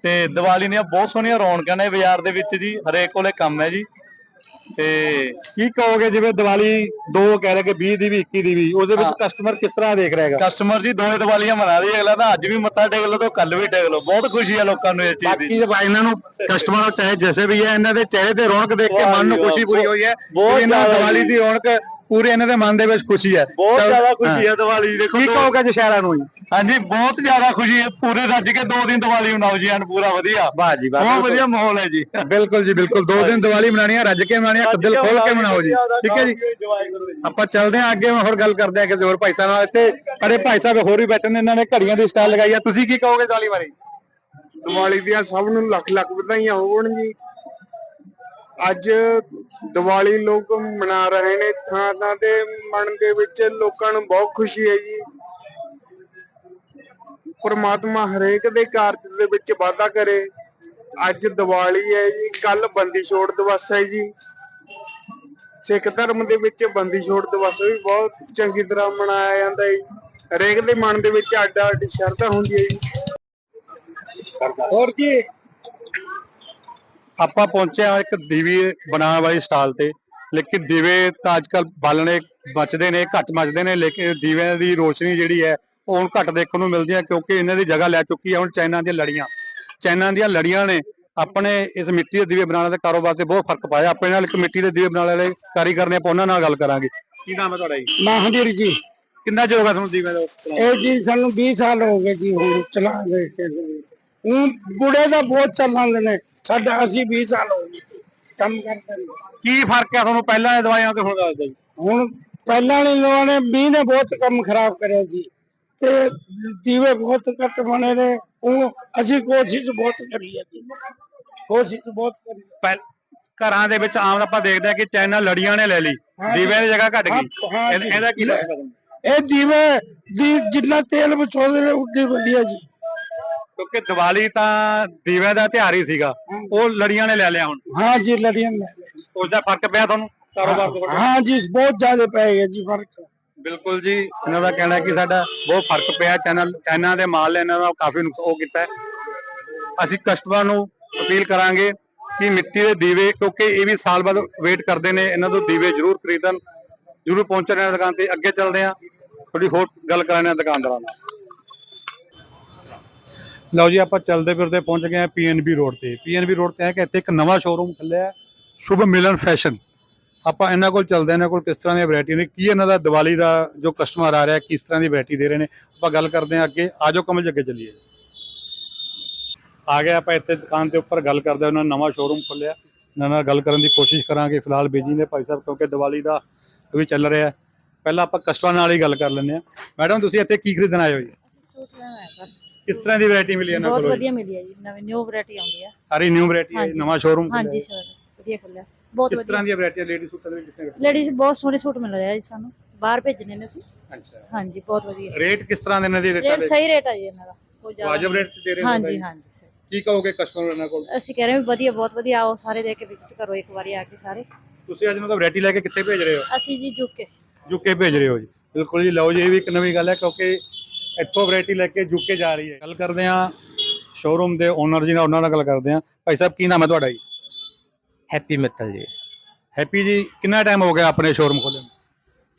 ਤੇ ਦੀਵਾਲੀ ਦੀਆਂ ਬਹੁਤ ਸੋਹਣੀਆਂ ਰੌਣਕਾਂ ਨੇ ਬਾਜ਼ਾਰ ਦੇ ਵਿੱਚ ਜੀ, ਹਰੇਕ ਕੋਲੇ ਕੰਮ ਹੈ ਜੀ। ਤੇ ਕੀ ਕਹੋਗੇ ਜਿਵੇਂ ਦੀਵਾਲੀ ਦੋ ਕਹਿ ਰਹੇ ਕਿ 20 ਦੀ ਵੀ 21 ਦੀ ਵੀ ਉਹਦੇ ਵਿੱਚ ਕਸਟਮਰ ਕਿਸ ਤਰ੍ਹਾਂ ਦੇਖ ਰਿਹਾ ਹੈਗਾ? ਕਸਟਮਰ ਜੀ ਦੋਵੇਂ ਦੀਵਾਲੀਆਂ ਮਨਾ ਰਹੀ ਅਗਲਾ ਤਾਂ ਅੱਜ ਵੀ ਮੱਥਾ ਟੇਕ ਲਓ ਤਾਂ ਕੱਲ ਵੀ ਟੇਕ ਲਓ। ਬਹੁਤ ਖੁਸ਼ੀ ਹੈ ਲੋਕਾਂ ਨੂੰ ਇਸ ਚੀਜ਼ ਦੀ। ਬਾਕੀ ਜੇ ਇਹਨਾਂ ਨੂੰ ਕਸਟਮਰ ਨੂੰ ਚਾਹੇ ਜਿਵੇਂ ਵੀ ਹੈ ਇਹਨਾਂ ਦੇ ਚਿਹਰੇ ਤੇ ਰੌਣਕ ਦੇਖ ਕੇ ਮਨ ਨੂੰ ਖੁਸ਼ੀ ਪੂਰੀ ਹੋਈ ਹੈ। ਇਹਨਾਂ ਦੀਵਾਲੀ ਦੀ ਰੌਣਕ ਪੂਰੇ ਇਹਨਾਂ ਦੇ ਮਨ ਦੇ ਵਿੱਚ ਖੁਸ਼ੀ ਹੈ। ਬਹੁਤ ਜ਼ਿਆਦਾ ਹਾਂ। ਖੁਸ਼ੀ ਹੈ। ਦੀਵਾਲੀ ਦੀ ਦੇਖੋ ਕੀ ਕਹੋਗੇ ਦੁਸ਼ਹਿਰਾ ਨੂੰ ਜੀ? ਹਾਂਜੀ ਬਹੁਤ ਜ਼ਿਆਦਾ ਖੁਸ਼ੀ ਹੈ। ਪੂਰੇ ਰੱਜ ਕੇ ਦੋ ਦਿਨ ਦੀਵਾਲੀ ਮਨਾਓ ਜੀ ਐਨ ਪੂਰਾ ਵਧੀਆ। ਵਾਹ ਜੀ ਵਾਹ ਬਹੁਤ ਵਧੀਆ ਮਾਹੌਲ ਹੈ ਜੀ। ਬਿਲਕੁਲ ਜੀ ਬਿਲਕੁਲ। ਦੋ ਦਿਨ ਦੀਵਾਲੀ ਮਨਾਣੀ ਹੈ ਰੱਜ ਕੇ ਮਨਾਣੀ ਹੈ ਦਿਲ ਖੋਲ ਕੇ ਮਨਾਓ ਜੀ। ਠੀਕ ਹੈ ਜੀ? ਆਪਾਂ ਚੱਲਦੇ ਹਾਂ ਅੱਗੇ ਹੋਰ ਗੱਲ ਕਰਦੇ ਹਾਂ ਕਿਸੇ ਹੋਰ ਭਾਈ ਸਾਹਿਬ ਨਾਲ। ਇੱਥੇ ਅਰੇ ਭਾਈ ਸਾਹਿਬ ਹੋਰ ਵੀ ਬੈਠੇ ਨੇ ਇਹਨਾਂ ਨੇ ਘੜੀਆਂ ਦੀ ਸਟਾਈਲ ਲਗਾਈ ਆ। ਤੁਸੀਂ ਕੀ ਕਹੋਗੇ ਦੀਵਾਲੀ ਬਾਰੇ? ਦੀਵਾਲੀ ਦੀਆਂ ਸਭ ਨੂੰ ਲੱਖ ਲੱਖ ਵਧਾਈਆਂ ਹੋਣ ਜੀ। ਅੱਜ ਦੀਵਾਲੀ ਲੋਕ ਮਨਾ ਰਹੇ ਨੇ ਥਾਂ ਥਾਂ ਤੇ ਮਨ ਦੇ ਵਿੱਚ ਲੋਕਾਂ ਨੂੰ ਬਹੁਤ ਖੁਸ਼ੀ ਹੈ ਜੀ। ਪਰਮਾਤਮਾ ਹਰੇਕ ਦੇ ਕਾਰਜ ਦੇ ਵਿੱਚ ਵਾਧਾ ਕਰੇ। ਅੱਜ ਦੀਵਾਲੀ ਹੈ ਜੀ ਕੱਲ ਬੰਦੀ ਛੋੜ ਦਿਵਸ ਹੈ ਜੀ। ਸਿੱਖ ਧਰਮ ਦੇ ਵਿੱਚ ਬੰਦੀ ਛੋੜ ਦਿਵਸ ਵੀ ਬਹੁਤ ਚੰਗੀ ਤਰ੍ਹਾਂ ਮਨਾਇਆ ਜਾਂਦਾ ਹੈ ਜੀ। ਹਰੇਕ ਦੇ ਮਨ ਦੇ ਵਿੱਚ ਅੱਡ ਅੱਡ ਸ਼ਰਧਾ ਹੁੰਦੀ ਹੈ ਜੀ। ਹੋਰ ਜੀ ਆਪਾਂ ਪਹੁੰਚੇ ਹਾਂ ਇੱਕ ਦੀਵੇ ਬਣਾਉਣ ਵਾਲੀ ਸਟਾਲ ਤੇ ਲੇਕਿਨ ਦੀਵੇ ਤਾਂ ਅੱਜਕੱਲ ਬਾਲਣੇ ਬਚਦੇ ਨੇ ਘੱਟ ਮਚਦੇ ਨੇ ਲੇਕਿਨ ਦੀਵਿਆਂ ਦੀ ਰੋਸ਼ਨੀ ਜਿਹੜੀ ਹੈ ਉਹ ਹੁਣ ਘੱਟ ਦੇਖਣ ਨੂੰ ਮਿਲਦੀ ਹੈ ਕਿਉਂਕਿ ਇਹਨਾਂ ਦੀ ਜਗ੍ਹਾ ਲੈ ਚੁੱਕੀ ਹੈ ਹੁਣ ਚਾਈਨਾ ਦੀਆਂ ਲੜੀਆਂ। ਚਾਈਨਾ ਦੀਆਂ ਲੜੀਆਂ ਨੇ ਆਪਣੇ ਇਸ ਮਿੱਟੀ ਦੇ ਦੀਵੇ ਬਣਾਉਣ ਦੇ ਕਾਰੋਬਾਰ ਤੇ ਬਹੁਤ ਫ਼ਰਕ ਪਾਇਆ। ਆਪਣੇ ਨਾਲ ਇੱਕ ਮਿੱਟੀ ਦੇ ਦੀਵੇ ਬਣਾਉਣ ਵਾਲੇ ਕਾਰੀਗਰ ਨੇ ਆਪਾਂ ਉਹਨਾਂ ਨਾਲ ਗੱਲ ਕਰਾਂਗੇ। ਕੀ ਨਾਮ ਹੈ ਤੁਹਾਡਾ ਜੀ? ਮਹਾਂਜੀਰ ਜੀ। ਕਿੰਨਾ ਚਿਰ ਹੋ ਗਿਆ ਤੁਹਾਨੂੰ ਦੀਵੇ ਦਾ ਇਹ ਜੀ ਸਾਨੂੰ 20 ਸਾਲ ਹੋ ਗਏ ਜੀ ਹੁਣ ਚਲਾ ਰਹੇ ਕੇ। ਹੁਣ ਬੁੜੇ ਦਾ ਬਹੁਤ ਚੱਲਣ ਨੇ ਸਾਡਾ ਅਸੀਂ 20 ਸਾਲ ਹੋ ਗਏ ਕੰਮ ਕਰਦੇ ਨੇ ਕੀ ਫ਼ਰਕ ਹੈ ਤੁਹਾਨੂੰ ਪਹਿਲਾਂ ਦੇ ਦਵਾਈਆਂ ਤੇ ਹੁਣ ਦੱਸ ਦਿਓ ਜੀ ਹੁਣ ਪਹਿਲਾਂ ਵਾਲੇ ਲੋਕਾਂ ਨੇ 20 ਨੇ ਬਹੁਤ ਕੰਮ ਖਰਾਬ ਕਰਿਆ ਜੀ ਤੇ ਦੀਵੇ ਬਹੁਤ ਘੱਟ ਬਣੇ ਨੇ ਉਹ ਅਸੀਂ ਕੋਸ਼ਿਸ਼ ਬਹੁਤ ਕਰੀ ਹੈ ਜੀ ਕੋਸ਼ਿਸ਼ ਬਹੁਤ ਕਰੀ ਹੈ। ਪਹਿ- ਘਰਾਂ ਦੇ ਵਿੱਚ ਆਮ ਆਪਾਂ ਦੇਖਦੇ ਆ ਕਿ ਚਾਈਨਾ ਲੜੀਆਂ ਨੇ ਲੈ ਲਈ। ਦੀਵਿਆਂ ਦੀ ਜਗ੍ਹਾ ਘਟ ਗਈ। ਇਹਦਾ ਕੀ ਲੱਗਦਾ? ਇਹ ਦੀਵੇ ਦੀ ਜਿੰਨਾ ਤੇਲ ਬਚਾਉਂਦੇ ਨੇ ਉੱਡੀ ਵਧੀਆ ਜੀ ਕਿਉਂਕਿ ਦੀਵਾਲੀ ਤਾਂ ਦੀਵਿਆਂ ਦਾ ਤਿਉਹਾਰ ਹੀ ਸੀਗਾ। ਉਹ ਲੜੀਆਂ ਨੇ ਲੈ ਲਿਆ ਹੁਣ। ਹਾਂ ਜੀ ਲੜੀਆਂ ਨੇ ਉਸ ਦਾ ਫ਼ਰਕ ਪਿਆ ਤੁਹਾਨੂੰ? ਕਾਰੋਬਾਰ ਤੋਂ ਹਾਂ ਜੀ ਬਹੁਤ ਜ਼ਿਆਦਾ ਪੈ ਗਿਆ ਜੀ ਫ਼ਰਕ। ਬਿਲਕੁਲ ਜੀ। ਇਹਨਾਂ ਦਾ ਕਹਿਣਾ ਕਿ ਸਾਡਾ ਬਹੁਤ ਫ਼ਰਕ ਪਿਆ। ਚੈਨਲ ਚਾਈਨਾ ਦੇ ਮਾਲ ਨੇ ਇਹਨਾਂ ਦਾ ਕਾਫੀ ਉਹ ਕੀਤਾ ਅਸੀਂ ਕਸਟਮਰ ਨੂੰ ਅਪੀਲ ਕਰਾਂਗੇ ਕਿ ਮਿੱਟੀ ਦੇ ਦੀਵੇ ਕਿਉਂਕਿ ਇਹ ਵੀ ਸਾਲ ਬਾਅਦ ਵੇਟ ਕਰਦੇ ਨੇ। ਇਹਨਾਂ ਤੋਂ ਦੀਵੇ ਜ਼ਰੂਰ ਖਰੀਦਣ। ਜ਼ਰੂਰ ਪਹੁੰਚਣ ਇਹਨਾਂ ਦੁਕਾਨ ਤੇ। ਅੱਗੇ ਚੱਲਦੇ ਹਾਂ। ਥੋੜੀ ਹੋਰ ਗੱਲ ਕਰਾਂਗੇ ਦੁਕਾਨਦਾਰਾਂ ਨਾਲ। ਲਓ ਜੀ, ਆਪਾਂ ਚੱਲਦੇ ਫਿਰਦੇ ਪਹੁੰਚ ਗਏ ਆ ਪੀਐਨਬੀ ਰੋਡ ਤੇ। ਪੀਐਨਬੀ ਰੋਡ ਤੇ ਹੈ ਕਿ ਇੱਥੇ ਇੱਕ ਨਵਾਂ ਸ਼ੋਰੂਮ ਖੁੱਲਿਆ ਹੈ, ਸ਼ੁਭ ਮਿਲਨ ਫੈਸ਼ਨ ਆਪਾਂ ਇਹਨਾਂ ਕੋਲ ਚੱਲਦੇ ਹਾਂ, ਇਹਨਾਂ ਕੋਲ ਕਿਸ ਤਰ੍ਹਾਂ ਦੀਆਂ ਵੈਰਾਈਟੀ ਨੇ, ਕੀ ਇਹਨਾਂ ਦਾ ਦੀਵਾਲੀ ਦਾ ਜੋ ਕਸਟਮਰ ਆ ਰਿਹਾ, ਕਿਸ ਤਰ੍ਹਾਂ ਦੀ ਵੈਰਾਈਟੀ ਦੇ ਰਹੇ ਨੇ, ਆਪਾਂ ਗੱਲ ਕਰਦੇ ਹਾਂ ਅੱਗੇ। ਆਜੋ ਕਮਲ ਜੀ, ਅੱਗੇ ਚੱਲੀਏ। ਆ ਗਏ ਆਪਾਂ ਇੱਥੇ ਦੁਕਾਨ ਦੇ ਉੱਪਰ, ਗੱਲ ਕਰਦੇ ਉਹਨਾਂ ਨੇ ਨਵਾਂ ਸ਼ੋਰੂਮ ਖੋਲਿਆ ਇਹਨਾਂ ਨਾਲ ਗੱਲ ਕਰਨ ਦੀ ਕੋਸ਼ਿਸ਼ ਕਰਾਂਗੇ, ਫਿਲਹਾਲ ਬੀਜੀ ਨੇ ਭਾਈ ਸਾਹਿਬ, ਕਿਉਂਕਿ ਦੀਵਾਲੀ ਦਾ ਵੀ ਚੱਲ ਰਿਹਾ ਪਹਿਲਾਂ ਆਪਾਂ ਕਸਟਮਰ ਨਾਲ ਹੀ ਗੱਲ ਕਰ ਲੈਂਦੇ ਹਾਂ। ਮੈਡਮ, ਤੁਸੀਂ ਇੱਥੇ ਕੀ ਖਰੀਦਣ ਆਏ ਹੋ ਜੀ? ਸੂਟ ਲੈਣਾ ਹੈ ਸਰ। ਕਿਸ ਤਰ੍ਹਾਂ ਦੀ ਵੈਰਾਈਟੀ ਮਿਲੀ ਇਹਨਾਂ ਬਹੁਤ ਕੋਲ ਵਧੀਆ ਮਿਲੀ ਹੈ ਜੀ ਨਵੀਂ ਨਿਊ ਵੈਰਾਈਟੀ ਆਉਂਦੀ ਹੈ। ਸਾਰੀ ਨਿਊ ਵੈਰਾਈਟੀ ਹੈ ਹਾਂਜੀ। ਨਵਾਂ ਸ਼ੋਰੂਮ ਹਾਂਜੀ ਸਰ ਵਧੀਆ ਖੁੱਲਿਆ ਬਹੁਤ ਕਿਸ ਤਰ੍ਹਾਂ ਵਧੀਆ। ਦੀ ਵੈਰਾਈਟੀ ਲੇਡੀ ਸੂਟਾਂ ਦੇ ਵਿੱਚ ਕਿਸ ਤਰ੍ਹਾਂ ਲੇਡੀਜ਼ ਬਹੁਤ ਸੋਹਣੇ ਸੂਟ ਮਿਲ ਰਹੇ ਆ ਜੀ ਸਾਨੂੰ। ਬਾਹਰ ਭੇਜਣੇ ਨੇ ਅਸੀਂ। ਅੱਛਾ। ਹਾਂਜੀ ਬਹੁਤ ਵਧੀਆ। ਰੇਟ ਕਿਸ ਤਰ੍ਹਾਂ ਦੇ ਇਹਨਾਂ ਦੀ ਰੇਟਾਂ ਰੇਟ ਦੇ? ਸਹੀ ਰੇਟ ਆ ਜੀ ਇਹਨਾਂ ਦਾ। ਕੋਈ ਜ਼ਿਆਦਾ ਵਾਜਬ। ਰੇਟ ਤੇ ਦੇ ਰਹੇ ਹੋ ਹਾਂਜੀ ਹਾਂਜੀ ਸਰ ਕੀ ਕਹੋਗੇ ਕਸਟਮਰ ਇਹਨਾਂ ਕੋਲ? ਅਸੀਂ ਕਹਿ ਰਹੇ ਹਾਂ ਵੀ ਵਧੀਆ ਬਹੁਤ ਵਧੀਆ। ਆਓ ਸਾਰੇ ਦੇਖ ਕੇ ਵਿਜ਼ਿਟ ਕਰੋ ਇੱਕ ਵਾਰੀ ਆ ਕੇ ਸਾਰੇ। ਤੁਸੀਂ ਅੱਜ ਇਹਨਾਂ ਦਾ ਵੈਰਾਈਟੀ ਲੈ ਕੇ ਕਿੱਥੇ ਭੇਜ ਰਹੇ ਹੋ? ਅਸੀਂ ਜੀ ਜੁਕੇ ਯੂਕੇ ਭੇਜ ਰਹੇ ਹੋ ਜੀ। ਬਿਲਕੁਲ ਜੀ ਲਓ ਜੀ ਇਹ ਵੀ ਇੱਕ ਨਵੀਂ ਗੱਲ ਹੈ ਕਿਉਂਕਿ ਇੱਥੋਂ ਵੈਰਾਈਟੀ ਲੈ ਕੇ ਯੂਕੇ ਜਾ ਰਹੀ ਹੈ। ਗੱਲ ਕਰਦੇ ਹਾਂ ਸ਼ੋਰੂਮ ਦੇ ਓਨਰ ਜੀ ਨਾਲ ਉਹਨਾਂ ਨਾਲ ਗੱਲ ਕਰਦੇ ਹਾਂ। ਭਾਈ ਸਾਹਿਬ ਕੀ ਨਾਮ ਹੈ ਤੁਹਾਡਾ ਜੀ? ਹੈਪੀ ਮਿੱਤਲ ਜੀ। ਹੈਪੀ ਜੀ ਕਿੰਨਾ ਟਾਈਮ ਹੋ ਗਿਆ ਆਪਣੇ ਸ਼ੋਰੂਮ ਖੋਲ੍ਹੇ ਨੂੰ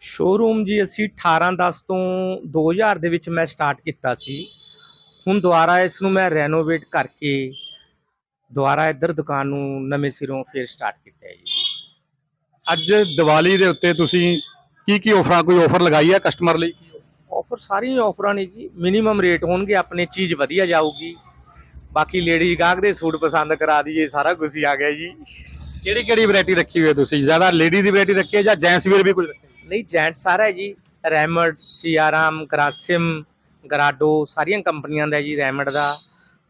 ਸ਼ੋਰੂਮ ਜੀ ਅਸੀਂ 18 10 ਤੋਂ 2000 ਦੇ ਵਿੱਚ ਮੈਂ ਸਟਾਰਟ ਕੀਤਾ ਸੀ। ਹੁਣ ਦੁਬਾਰਾ ਇਸ ਨੂੰ ਮੈਂ ਰੈਨੋਵੇਟ ਕਰਕੇ ਦੁਬਾਰਾ ਇੱਧਰ ਦੁਕਾਨ ਨੂੰ ਨਵੇਂ ਸਿਰੋਂ ਫੇਰ ਸਟਾਰਟ ਕੀਤਾ ਹੈ ਜੀ। ਅੱਜ ਦੀਵਾਲੀ ਦੇ ਉੱਤੇ ਤੁਸੀਂ ਕੀ ਕੀ ਆਫਰਾਂ ਕੋਈ ਆਫਰ ਲਗਾਈ ਹੈ ਕਸਟਮਰ ਲਈ? ਆਫਰ ਸਾਰੀਆਂ ਆਫਰਾਂ ਨੇ ਜੀ ਮਿਨੀਮਮ ਰੇਟ ਹੋਣਗੇ, ਆਪਣੇ ਚੀਜ਼ ਵਧੀਆ ਜਾਊਗੀ। ਬਾਕੀ ਲੇਡੀ ਗਾਹਕ ਦੇ ਸੂਟ ਪਸੰਦ ਕਰਾ ਦਈਏ, ਸਾਰਾ ਕੁਝ ਆ ਗਿਆ ਜੀ। ਕਿਹੜੀ ਕਿਹੜੀ ਵੈਰਾਈਟੀ ਰੱਖੀ ਹੋਈ ਹੈ ਤੁਸੀਂ? ਜ਼ਿਆਦਾ ਲੇਡੀ ਦੀ ਵੈਰਾਈਟੀ ਰੱਖੀ ਹੈ ਜਾਂ ਜੈਂਟਸ ਵੀਅਰ ਵੀ ਕੁਝ ਰੱਖਿਆ ਨਹੀਂ ਜੈਂਟਸ ਸਾਰਾ ਹੈ ਜੀ। ਰੈਮਡ ਸੀਆਰਾਮ ਗਰਾਸਿਮ ਗਰਾਡੋ ਸਾਰੀਆਂ ਕੰਪਨੀਆਂ ਦਾ ਜੀ ਰੈਮਡ ਦਾ।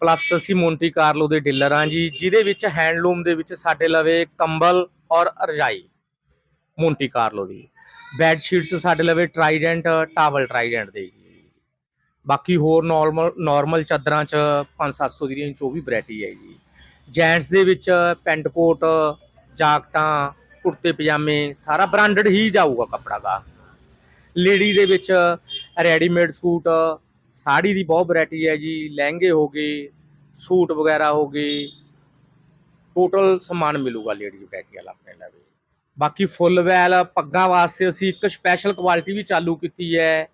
ਪਲੱਸ ਅਸੀਂ ਮੋਂਟੀ ਕਾਰਲੋ ਦੇ ਡੀਲਰ ਹਾਂ ਜੀ, ਜਿਹਦੇ ਵਿੱਚ ਹੈਂਡਲੂਮ ਦੇ ਵਿੱਚ ਸਾਡੇ ਲਵੇ ਕੰਬਲ ਔਰ ਰਜਾਈ। ਮੋਂਟੀ ਕਾਰਲੋ ਦੀ। ਬੈੱਡ ਸ਼ੀਟਸ ਸਾਡੇ ਲਵੇ ਟਰਾਈਡੈਂਟ, ਟਾਵਲ ਟਰਾਈਡੈਂਟ ਦੇ ਜੀ। ਬਾਕੀ ਹੋਰ ਨਾਰਮਲ ਨਾਰਮਲ ਚਾਦਰਾਂ ਚ 5-700 ਦੀ ਰੇਂਜ 'ਚ ਉਹ ਵੀ ਵੈਰਾਈਟੀ ਹੈ ਜੀ। ਜੈਂਟਸ ਦੇ ਵਿੱਚ ਪੈਂਟ ਕੋਟ, ਜਾਕਟਾਂ, ਕੁੜਤੇ, ਪਜਾਮੇ, ਸਾਰਾ ਬ੍ਰਾਂਡਡ ਹੀ ਜਾਊਗਾ ਕੱਪੜਾ ਦਾ ਲੇਡੀ ਦੇ ਵਿੱਚ ਰੈਡੀਮੇਡ ਸੂਟ, ਸਾੜੀ ਦੀ ਬਹੁਤ ਵੈਰਾਈਟੀ ਹੈ ਜੀ, ਲਹਿੰਗੇ ਹੋ ਗਏ, ਸੂਟ ਵਗੈਰਾ ਹੋ ਗਏ। ਟੋਟਲ ਸਮਾਨ ਮਿਲੂਗਾ ਲੇਡੀ ਵੈਰਾਈਟੀ ਵਾਲਾ ਆਪਣੇ ਲਵੇ। ਬਾਕੀ ਫੁੱਲ ਵੈਲ ਪੱਗਾਂ ਵਾਸਤੇ ਅਸੀਂ ਇੱਕ ਸਪੈਸ਼ਲ ਕੁਆਲਿਟੀ ਵੀ ਚਾਲੂ ਕੀਤੀ ਹੈ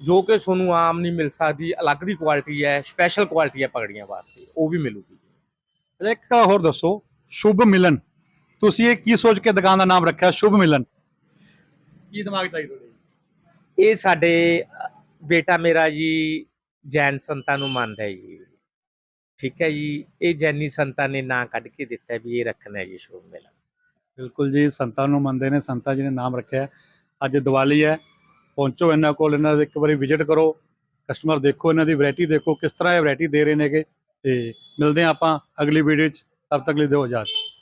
ਜੋ ਕਿ ਤੁਹਾਨੂੰ ਆਮ ਨਹੀਂ ਮਿਲ ਸਕਦੀ ਅਲੱਗ ਦੀ ਕੁਆਲਿਟੀ ਹੈ ਸਪੈਸ਼ਲ ਕੁਆਲਿਟੀ ਹੈ ਪਗੜੀਆਂ ਵਾਸਤੇ ਉਹ ਵੀ ਮਿਲੂਗੀ। ਇੱਕ ਹੋਰ ਦੱਸੋ ਸ਼ੁਭ ਮਿਲਨ। ਤੁਸੀਂ ਇਹ ਕੀ ਸੋਚ ਕੇ ਦੁਕਾਨ ਦਾ ਨਾਮ ਰੱਖਿਆ ਸ਼ੁਭ ਮਿਲਨ? ਕੀ ਦਿਮਾਗ ਚਾਹੀਦਾ ਤੁਹਾਡੇ? ਇਹ ਸਾਡੇ ਬੇਟਾ ਮੇਰਾ ਜੀ ਜੈਨ ਸੰਤਾਂ ਨੂੰ ਮੰਨਦਾ ਹੈ ਜੀ। ਠੀਕ ਹੈ ਜੀ ਇਹ ਜੈਨੀ ਸੰਤਾਂ ਨੇ ਨਾਂ ਕੱਢ ਕੇ ਦਿੱਤਾ ਵੀ ਇਹ ਰੱਖਣਾ ਹੈ ਜੀ ਸ਼ੁਭ ਮੇਲਾ ਬਿਲਕੁਲ ਜੀ, ਸੰਤਾਂ ਨੂੰ ਮੰਨਦੇ ਨੇ, ਸੰਤਾਂ ਜੀ ਨੇ ਨਾਮ ਰੱਖਿਆ ਅੱਜ ਦੀਵਾਲੀ ਹੈ, ਪਹੁੰਚੋ ਇਹਨਾਂ ਕੋਲ, ਇਹਨਾਂ ਦੇ ਇੱਕ ਵਾਰੀ ਵਿਜ਼ਿਟ ਕਰੋ। ਕਸਟਮਰ ਦੇਖੋ, ਇਹਨਾਂ ਦੀ ਵੈਰਾਈਟੀ ਦੇਖੋ, ਕਿਸ ਤਰ੍ਹਾਂ ਇਹ ਵੈਰਾਈਟੀ ਦੇ ਰਹੇ ਨੇਗੇ। ਤੇ ਮਿਲਦੇ ਹਾਂ ਆਪਾਂ ਅਗਲੀ ਵੀਡੀਓ 'ਚ। ਤਬ ਤੱਕ ਲਈ ਦਿਓ ਇਜਾਜ਼ਤ।